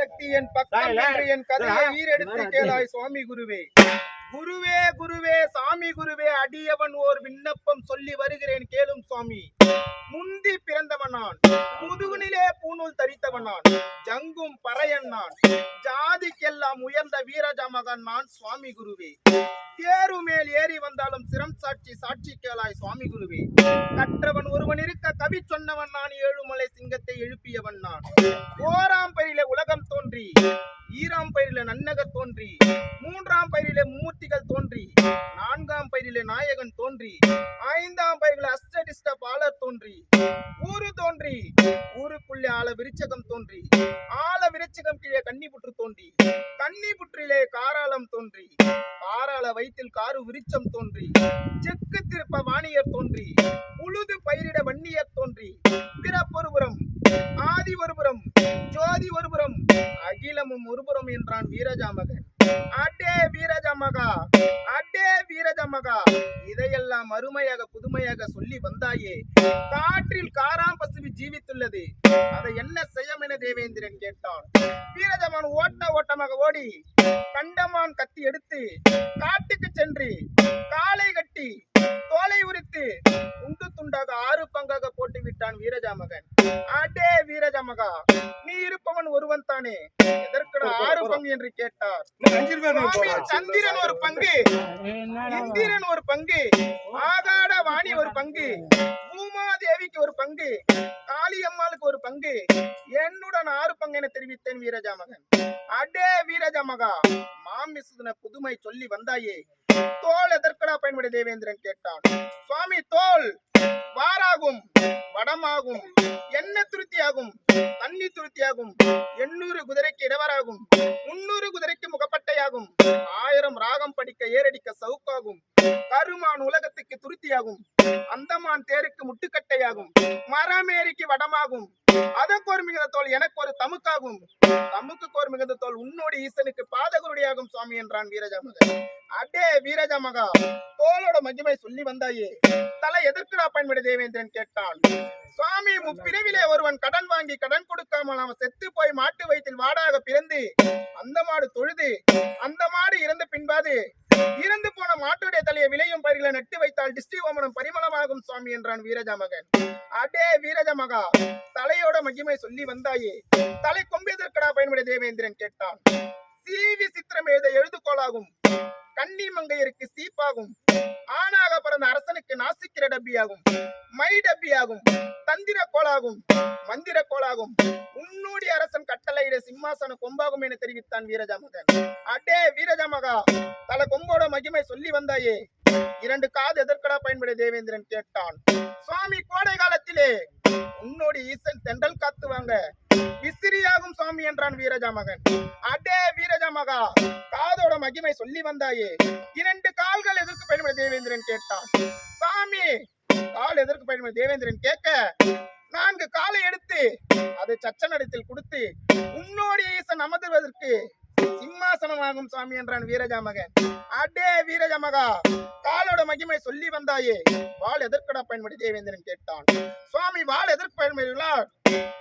சக்தி என் பக்கம் என்று என் கதையை ஈரெடுத்து கேளாய் சுவாமி குருவே. குருவே குருவே சாமி குருவே அடியவன் ஓர் விண்ணப்பம் சொல்லி வருகிறேன் கேளும் சுவாமி. முந்தி பிறந்தவன் நான் முதுகுனிலே பூணூல் தரித்தவன் நான் ஜங்கும் பறையன் நான். ஜாதிக்கெல்லாம் உயர்ந்த வீரஜ மகன் நான் சுவாமி குருவே. மேல் ஏறி வந்தாலும் சிரம் சாட்சி சாட்சி கேளாய் சுவாமி குருவே. கற்றவன் ஒருவன் இருக்க கவி சொன்னவன் நான் ஏழுமலை சிங்கத்தை எழுப்பியவன் நான். ஓராம் பயிரில உலகம் தோன்றி ஈராம் பயிரில நன்னகர் தோன்றி மூன்றாம் பயிரில மூர்த்திகள் தோன்றி நான்காம் பயிரில நாயகன் தோன்றி ஐந்தாம் பயிரில அஸ்டடிஸ்ட பாலர் தோன்றி ஊரு தோன்றி ஊருக்குள்ளே ஆல விருச்சகம் தோன்றி ஆல விருச்சகம் கீழே கன்னி புற்று தோன்றி கன்னி புற்றிலே காராளம் தோன்றி காராள வயிற்றில் காரு விருச்சம் தோன்றி செக்கு திருப்ப வாணியர் தோன்றி உழுது பயிரிட வன்னியர் தோன்றி பிறப்பொருபுறம் ஆதி ஒருபுறம் ஜோதி ஒருபுறம் அகிலமும் ஒருபுறம் என்றான் வீரஜாமகன் அடே வீரஜம்மகா அடே வீரஜம்மகா இதையெல்லாம் அருமையாக புதுமையாக சொல்லி வந்தாயே. காற்றில் காராம் பசுவி ஜீவித்துள்ளது. அதை என்ன செய்யும் என தேவேந்திரன் கேட்டான். வீரஜமான் ஓட்ட ஓட்டமாக ஓடி கண்டமான் கத்தி எடுத்து காட்டுக்கு சென்று காலை கட்டி தோலை உரித்து துண்டு துண்டாக ஆறு பங்காக போட்டு விட்டான் வீரஜாமகன். அடே வீரஜாமகா நீ இருப்பவன் ஒருவன் தானே? எதற்குடா ஆறு பங்கு என்று கேட்டார். சந்திரன் ஒரு பங்கு. இந்திரன் ஒரு பங்கு. ஆகாட வாணி ஒரு பங்கு. பூமாதேவிக்கு ஒரு பங்கு. காளியம்மாளுக்கு ஒரு பங்கு. என்னுடன் ஆறு பங்கு என தெரிவித்தேன் வீரஜாமகன். அடே வீரஜாமகா மாமிசுதன புதுமை சொல்லி வந்தாயே. தோல் எதற்கடா பயன்பட தேவேந்திரன் கேட்டான். சுவாமி தோல் வாராகும் வடமாகும் எண்ணெய் துருத்தியாகும் தண்ணி துருத்தியாகும் எண்ணூறு குதிரைக்கு இடவராகும். முன்னூறு குதிரைக்கு முகப்பட்டையாகும். ஆயிரம் ராகம் படிக்க ஏறடிக்க சவுக்காகும். கருமான் உலகத்துக்கு துருத்தியாகும். அந்தமான் தேருக்கு முட்டுக்கட்டையாகும். மரமேரிக்கு வடமாகும். அதற்கு ஒரு மிகுந்த தோல் எனக்கு ஒரு தமுக்காகும். தமுக்கு ஒரு மிகுந்த தோல் உன்னோடு ஈசனுக்கு பாதகுருடியாகும் சுவாமி என்றான் வீரஜாமகன். அடே வீரஜாமகா தோளோட மகிமை சொல்லி வந்தாயே. தலை எதற்குடா பயன்படு தேவேந்திரன் கேட்டான் சுவாமி முப்பிறவிலே ஒருவன் கடன் வாங்கி கடன் கொடுக்காமல் அவன் செத்து போய் மாட்டு வயிற்றில் வாடாக பிறந்து அந்த மாடு தொழுது அந்த மாடு இறந்த பின்பாது இறந்து போன மாட்டுடைய தலையை விளையும் பயிர்களை நட்டு வைத்தால் டிஸ்டி ஓமனம் பரிமளமாகும் சுவாமி என்றான் வீரஜாமகன். அடே வீரஜமகா தலையோட மகிமை சொல்லி வந்தாயே. தலை கொம்பியதற்கடா பயன்பட தேவேந்திரன் கேட்டான். சிவி சித்திரம் எழுத எழுதுகோளாகும். கன்னி மங்கையருக்கு சீப்பாகும். ஆணாக பிறந்த அரசனுக்கு நாசிக்கிற டப்பியாகும். மை டப்பியாகும். தந்திர கோளாகும் மந்திர கோளாகும் உன்னோடி அரசன் கட்டளையிட சிம்மாசன கொம்பாகும் என தெரிவித்தான் வீரஜாமகன். அடே வீரஜாமகா தல கொம்போட மகிமை சொல்லி வந்தாயே. இரண்டு காது எதற்கடா பயன்பட தேவேந்திரன் கேட்டான். சுவாமி கோடை காலத்திலே உன்னோடு ஈசன் தெண்டல் காத்துவாங்க. விசிறியாகும் சுவாமி என்றான் வீரஜா மகன் அடே வீரஜா மகா காதோட மகிமை சொல்லி வந்தாயே. இரண்டு கால்கள் எதற்கு பயன்பட தேவேந்திரன் கேட்டான். சாமி கால் எதற்கு பயன்பட தேவேந்திரன் கேட்க நான்கு காலை எடுத்து அதை சச்சனடத்தில் கொடுத்து உன்னோடு ஈசன் சிம்மாசனம் ஆகும் சுவாமி என்றான் வீரஜா மகன் அடே வீரஜா மகா காலோட மகிமை சொல்லி வந்தாயே. வாள் எதற்கடா பயன்படி தேவேந்திரன் கேட்டான். சுவாமி வாள் எதற்கு பயன்படுகிறா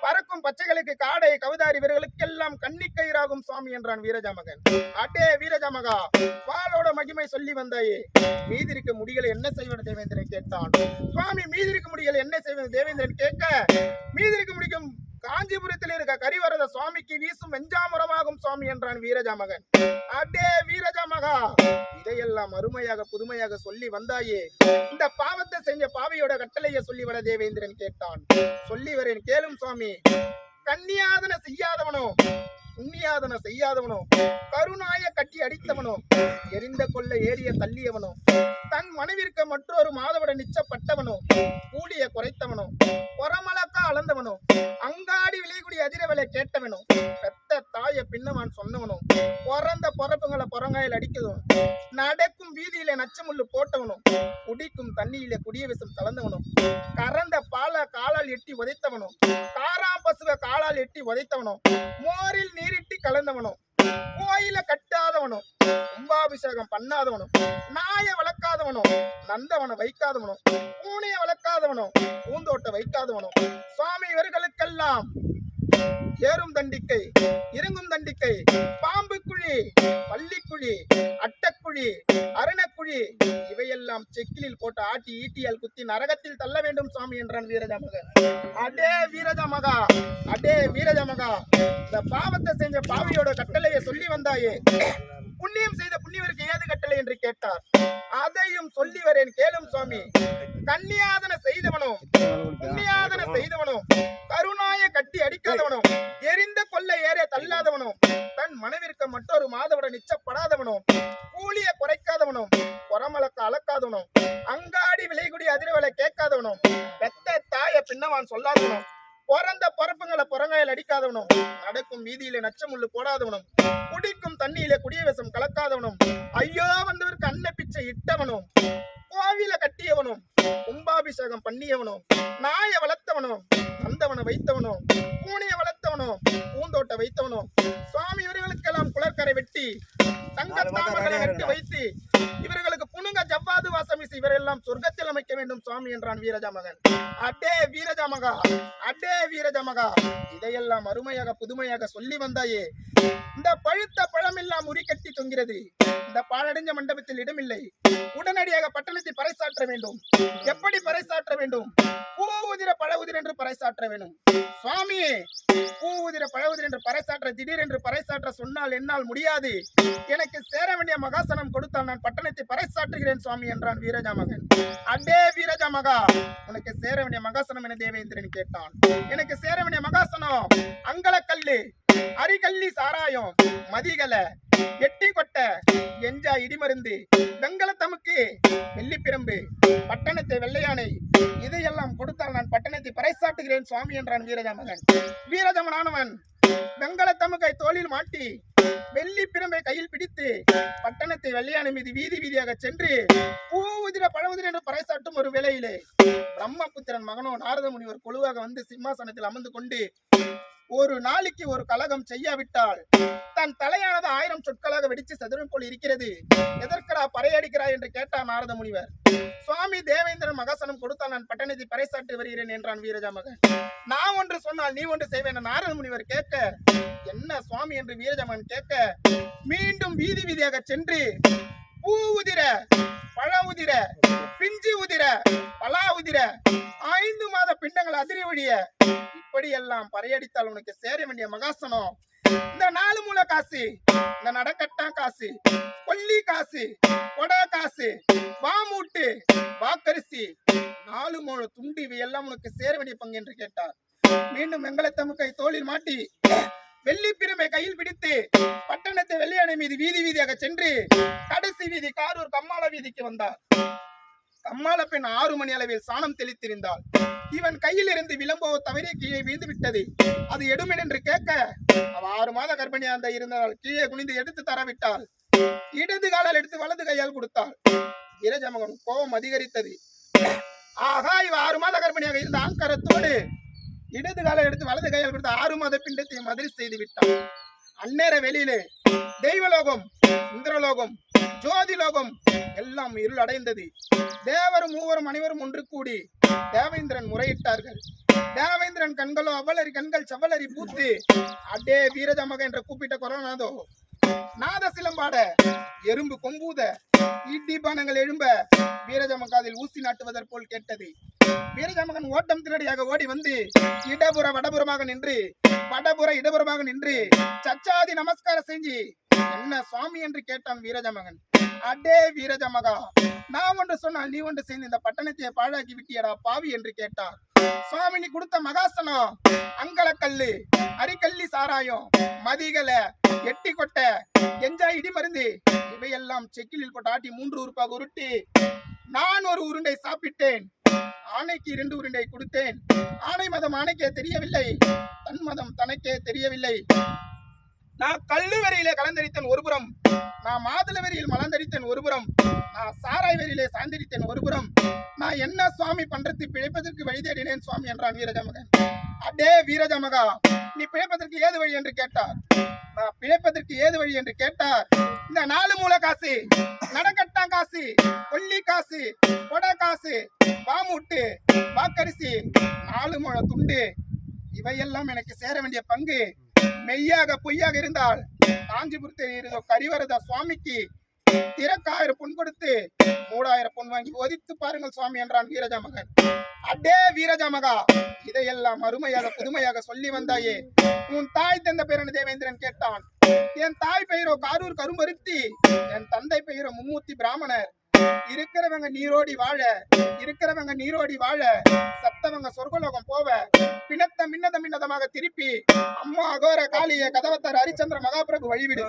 பறக்கும் பச்சைகளுக்கு காடை கவிதாரி வீரர்களுக்கெல்லாம் கன்னிக்கயிறாகும் சுவாமி என்றான் வீரஜா வீரஜாமகன். அடே வீரஜாமகா வாளோட மகிமை சொல்லி வந்தாயே. மீதிருக்க முடிகளை என்ன செய்வது தேவேந்திரன் கேட்டான். சுவாமி மீதிருக்க முடிகளை என்ன செய்வது தேவேந்திரன் கேட்க. மீதிருக்க முடிக்கும் காஞ்சிபுரத்தில் இருக்க கரிவரத சுவாமிக்கு வீசும் வெஞ்சாமரம் வெஞ்சாமரமாகும் சுவாமி என்றான் வீரஜா மகன் அடே வீரஜா மகா இதையெல்லாம் அருமையாக புதுமையாக சொல்லி வந்தாயே. இந்த பாவத்தை செஞ்ச பாவியோட கட்டளைய சொல்லி வர தேவேந்திரன் கேட்டான். சொல்லி வரேன் கேளும் சுவாமி. கன்னியாதன செய்யாதவனோ புண்ணியாதன செய்யாதவனோ கருணாய கட்டி அடித்தவனோ எரிந்த கொள்ள ஏறிய தள்ளியவனோ தன் மனைவிற்கு மற்றொரு மாதவிட நிச்சப்பட்டவனோ கூலிய குறைத்தவனோ பொறமலக்கா அளந்தவனோ அங்காடி விலைகுடி அதிரவலை கேட்டவனோ தாய பின்னவான் சொன்னவனும் பிறந்த பொறப்புங்களை புறங்காயில் அடிக்கதும் நடக்கும் வீதியில நச்சமுள்ளு போட்டவனும் குடிக்கும் தண்ணியில குடிய விஷம் கலந்தவனும் கறந்த பால காலால் எட்டி உதைத்தவனும் காரா பசுவ காலால் எட்டி உதைத்தவனும் மோரில் நீரிட்டி கலந்தவனும் கோயில கட்டாதவனும் கும்பாபிஷேகம் பண்ணாதவனும் நாய வளர்க்காதவனும் நந்தவனை வைக்காதவனும் பூனைய வளர்க்காதவனும் பூந்தோட்ட வைக்காதவனும் சுவாமி இவர்களுக்கெல்லாம் ஏறும் தண்டிக்கை இறங்கும் தண்டிக்கை பாம்பு குழி பள்ளிக்குழி அட்டக்குழி அரணக்குழி இவையெல்லாம் செக்கிலில் போட்டு ஆட்டி ஈட்டியால் குத்தி நரகத்தில் தள்ள வேண்டும் சுவாமி என்றான் வீரஜமகன். அடே வீரஜமகா அடே வீரஜமகா இந்த பாவத்தை செஞ்ச பாவியோட கட்டளையை சொல்லி வந்தாயே. புண்ணியம் செய்த புண்ணிய கட்டளை என்று கேட்டார். அதையும் சொல்லி வரேன் கேளும் சுவாமி. கன்னியாதன செய்தவனும் புண்ணியாதன செய்தவனும் கருணாய கட்டி அடிக்காதவனும் எரிந்த கொல்ல ஏற தள்ளாதவனும் தன் மனைவிற்கு மற்றொரு மாதவுடன் நிச்சப்படாதவனும் கூலிய குறைக்காதவனும் குரமலக்க அளக்காதவனும் அங்காடி விலைகுடி அதிர்வலை கேட்காதவனும் பெத்த தாய பின்னவான் சொல்லாதவனும் பிறந்த பிறப்புங்களை புறங்காயில் அடிக்காதவனும் நடக்கும் வீதியில நச்சமுள்ளு போடாதவனும் குடிக்கும் தண்ணியில குடியவசம் கலக்காதவனும் ஐயோ வந்தவருக்கு அன்ன பிச்சை இட்டவனும் கோவில கட்டியவனும் கும்பாபிஷேகம் பண்ணியவனும் நாய வளர்த்தவனும் நந்தவனை வைத்தவனும் பூனைய வளர்த்தவனும் பூந்தோட்ட வைத்தவனும் சுவாமி இவர்களுக்கெல்லாம் குளர்கரை வெட்டி தங்க தாமரை வெட்டி வைத்து இவர்களுக்கு புனுங்க ஜவ்வாது வாசம் வீசி இவரெல்லாம் சொர்க்கத்தில் அமைக்க வேண்டும் சுவாமி என்றான் வீரஜா மகன் அடே வீரஜா மகா அடே வீரஜா மகா இதையெல்லாம் அருமையாக புதுமையாக சொல்லி வந்தாயே. இந்த பழுத்த பழம் எல்லாம் உரிக்கட்டி தொங்கிறது. இந்த பாழடைஞ்ச மண்டபத்தில் இடமில்லை. உடனடியாக பட்டணத்தை பறைசாற்ற வேண்டும். எப்படி பறைசாற்ற வேண்டும்? பூ உதிர பழ உதிர் என்று பறைசாற்ற வேண்டும். சுவாமியே பூ உதிர பழ உதிர் என்று பறைசாற்ற திடீர் என்று பறைசாற்ற சொன்னால் என்னால் முடியாது. எனக்கு சேர வேண்டிய மகாசனம் கொடுத்தால் நான் பட்டணத்தை பறைசாற்றுகிறேன் சுவாமி என்றான் வீரஜா மகன் அடே வீரஜா மகா உனக்கு சேர வேண்டிய மகாசனம் என தேவேந்திரன் கேட்டான். எனக்கு சேர வேண்டிய மகாசனம் அங்கலக்கல்லு அரிகல்லி சாராயம் மதிகலை எட்டி கொட்ட எஞ்சா இடிமருந்து வெங்கல தமுக்கு வெள்ளிப்பிரம்பு பட்டணத்தை வெள்ளையானை இதையெல்லாம் கொடுத்தால் நான் பட்டணத்தை பறைசாட்டுகிறேன் சுவாமி என்றான் வீரஜாமகன். வீரஜமனானவன் வெங்கல தமுகை தோளில் மாட்டி வெள்ளி பிரம்பை கையில் பிடித்து பட்டணத்தை வெள்ளையான மீது வீதி வீதியாக சென்று பூ உதிர பழவுதிர என்று பறைசாட்டும் ஒரு வேளையிலே பிரம்மபுத்திரன் மகனோ நாரத முனிவர் குழுவாக வந்து சிம்மாசனத்தில் அமர்ந்து கொண்டு ஒரு நாளைக்கு ஒரு கலகம் செய்யாவிட்டால் தன் தலையானது ஆயிரம் சொற்களாக வெடிச்சு சதுரம் போல் இருக்கிறது. எதற்கடா பறையடிக்கிறாய் என்று கேட்டார் நாரத முனிவர் சுவாமி தேவேந்திரன் மகாசனம் கொடுத்தால் நான் பட்டணத்தை பறைசாற்றி வருகிறேன் என்றான் வீரஜா மகன் நான் ஒன்று சொன்னால் நீ ஒன்று செய்வேன் என நாரத முனிவர் கேட்க என்ன சுவாமி என்று வீரஜமன் கேட்க மீண்டும் வீதி வீதியாக சென்று பூ உதிர பழ உதிர பிஞ்சு உதிர பலா உதிர ஐந்து மாத பிண்டங்கள் அதிரி ஒழிய இப்படி எல்லாம் பறையடித்தால் உனக்கு சேர வேண்டிய மகாசனம். இந்த நாலு மூல காசு இந்த நடக்கட்டா காசு கொல்லி காசு கொடை காசு வாமூட்டு வாக்கரிசி நாலு மூல துண்டு இவையெல்லாம் உனக்கு சேர வேண்டிய பங்கு என்று கேட்டார். மீண்டும் வெங்கல தமுக்கை தோளில் மாட்டி வெள்ளி பிரமை கையில் பிடித்து பட்டணத்தை வெள்ளையணை மீது வீதி வீதியாக சென்று கடைசி வீதி காரூர் கம்மாள வீதிக்கு வந்தார். கம்மாள பெண் ஆறு மணி அளவில் சாணம் தெளித்திருந்தாள். இவன் கையில் இருந்து விளம்போ தவறி கீழே விழுந்து விட்டது அது எடுமென் என்று கேட்க அவ ஆறு மாத கர்ப்பிணியா அந்த இருந்தால் கீழே குனிந்து எடுத்து தரவிட்டாள். இடது காலால் எடுத்து வலது கையால் கொடுத்தாள். இரஜமகன் கோபம் அதிகரித்தது. ஆகா இவ ஆறு மாத கர்ப்பிணியாக இருந்த ஆங்கரத்தோடு இடது காலை எடுத்து வலது கையால் கொடுத்த ஆறு மாத பிண்டத்தை மதில் செய்து விட்டான். அந்நேர வெளியிலே தெய்வலோகம் இந்திரலோகம் ஜோதிலோகம் எல்லாம் இருள் அடைந்தது தேவரும் மூவரும் அனைவரும் ஒன்று கூடி தேவேந்திரன் முறையிட்டார்கள். தேவேந்திரன் கண்களோ அவலரி கண்கள் செவ்வலரி பூத்து அடே வீரஜமக என்று கூப்பிட்ட கொரோனாதோ நாத சிலம்பாட எறும்பு கொம்பூத இடி எழும்ப எழும்ப வீரஜமகாதில் ஊசி நாட்டுவதற் போல் கேட்டது. வீரஜமகன் ஓட்டம் திரடியாக ஓடி வந்து இடபுற வடபுறமாக நின்று வடபுற இடபுறமாக நின்று சச்சாதி நமஸ்காரம் செஞ்சு என்ன சுவாமி? என்று கேட்டான் வீரஜமகன். அடே வீரஜமகா நான் ஒன்று சொன்னால் நீ ஒன்று சேர்ந்து இந்த பட்டணத்தை பாழாக்கி விட்டியடா பாவி? என்று கேட்டார். சுவாமி நீ கொடுத்த மகாசனம் அங்கலக்கல்லு அரிக்கல்லி சாராயம் மதிகல எட்டி கொட்டை எஞ்சா இடி மருந்து இவையெல்லாம் செக்கிலில் போட்டு ஆட்டி மூன்று உறுப்பாக உருட்டி நான் ஒரு உருண்டை சாப்பிட்டேன். ஆணைக்கு இரண்டு உருண்டை கொடுத்தேன். ஆணை மதம் ஆணைக்கே தெரியவில்லை. தன் மதம் தனக்கே தெரியவில்லை. நான் கல்லுவரையிலே கலந்தரித்தேன் ஒருபுறம். நான் மாதுளவரியில் வரியில் ஒருபுறம். நான் சாராய் வரியிலே சாய்ந்தடித்தேன் ஒருபுறம். நான் என்ன சுவாமி பண்றது பிழைப்பதற்கு வழி தேடினேன் சுவாமி என்றான் வீரஜமகன். அடே வீரஜமகா நீ பிழைப்பதற்கு ஏது வழி என்று கேட்டார். நான் பிழைப்பதற்கு ஏது வழி என்று கேட்டார். இந்த நாலு மூல காசு நடக்கட்டா காசு கொல்லி காசு கொடை காசு பாமுட்டு வாக்கரிசி நாலு முழ துண்டு இவையெல்லாம் எனக்கு சேர வேண்டிய பங்கு. மெய்யாக பொய்யாக இருந்தால் காஞ்சிபுரத்தில் இருந்த கரிவரத சுவாமிக்கு திறக்காயிரம் பொன் கொடுத்து மூடாயிரம் பொன் வாங்கி ஒதித்து பாருங்கள் சுவாமி என்றான் வீரஜா மகன் அடே வீரஜா மகா இதையெல்லாம் அருமையாக புதுமையாக சொல்லி வந்தாயே. உன் தாய் தந்த பேரன் தேவேந்திரன் கேட்டான். என் தாய் பெயரோ காரூர் கரும்பருத்தி என் தந்தை பெயரோ மும்மூர்த்தி பிராமணர். இருக்கிறவங்க நீரோடி வாழ இருக்கிறவங்க நீரோடி வாழ சத்தவங்க சொர்க்கலோகம் போவ பிணத்த மின்னத மின்னதமாக திருப்பி அம்மா அகோர காளிய கதவத்தர் ஹரிச்சந்திர மகாபிரபு வழிவிடு.